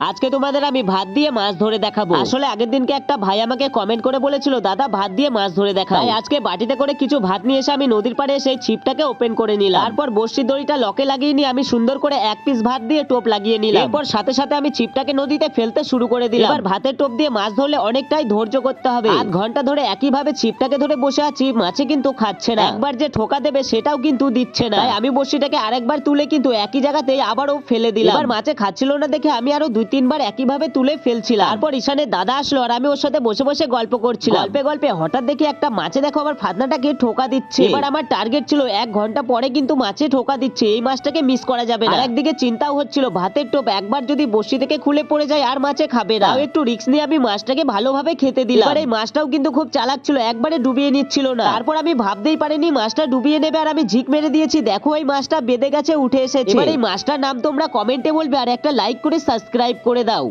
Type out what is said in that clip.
আজকে তোমাদের আমি ভাত দিয়ে মাছ ধরে দেখাবো। আসলে আগের দিনকে একটা ভাই আমাকে কমেন্ট করে বলেছিল দাদা ভাত দিয়ে মাছ ধরে দেখা তাই আজকে বাটিতে করে কিছু ভাত নিয়ে এসে আমি নদীর পাড়ে সেই ছিপটাকে ওপেন করে নিলাম। তারপর বর্ষি দড়িটা লকে লাগিয়ে নিয়ে আমি সুন্দর করে এক পিস ভাত দিয়ে টোপ লাগিয়ে নিলাম। এরপর সাথে সাথে আমি ছিপটাকে নদীতে ফেলতে শুরু করে দিলাম। এবার ভাতের টোপ দিয়ে মাছ ধরলে অনেকটাই ধৈর্য করতে হবে। আধ ঘণ্টা ধরে একইভাবে ছিপটাকে ধরে বসে আছি মাছে কিন্তু খাচ্ছে না। একবার যে ঠোকা দেবে সেটাও কিন্তু দিচ্ছে না। তাই আমি বড়শিটাকে আরেকবার তুলে কিন্তু একই জায়গাতেই আবারও ফেলে দিলাম। এবার মাছে খাচ্ছিল না দেখে আমি আরও দুই তিনবার একইভাবে তুলে ফেলছিলাম। তারপর ঈশানের দাদা আসলো আর আমি ওর সাথে বসে বসে গল্প করছিলাম। গল্পে গল্পে হঠাৎ দেখি একটা মাছে দেখো আমার ফাতনাটাকে ঠোকা দিচ্ছে। এবার আমার টার্গেট ছিল এক ঘণ্টা পরে কিন্তু মাছে ঠোকা দিচ্ছে। এই মাছটাকে মিস করা যাবে না। একদিকে চিন্তাও হচ্ছিল ভাতের টোপ একবার যদি বসি থেকে খুলে পড়ে যায় আর মাছে খাবে না। একটু রিস্ক নিয়ে আমি মাছটাকে ভালোভাবে খেতে দিলাম। আর এই মাছটাও কিন্তু খুব চালাক ছিল একবারে ডুবিয়ে নিচ্ছিল না। তারপর আমি ভাবতেই পারিনি মাছটা ডুবিয়ে নেবে আর আমি ঝিক মেরে দিয়েছি। দেখো এই মাছটা বেঁধে গেছে উঠে এসেছে। এবার এই মাছটার নাম তোমরা কমেন্টে বলবে আর একটা লাইক করে সাবস্ক্রাইব করে দাও।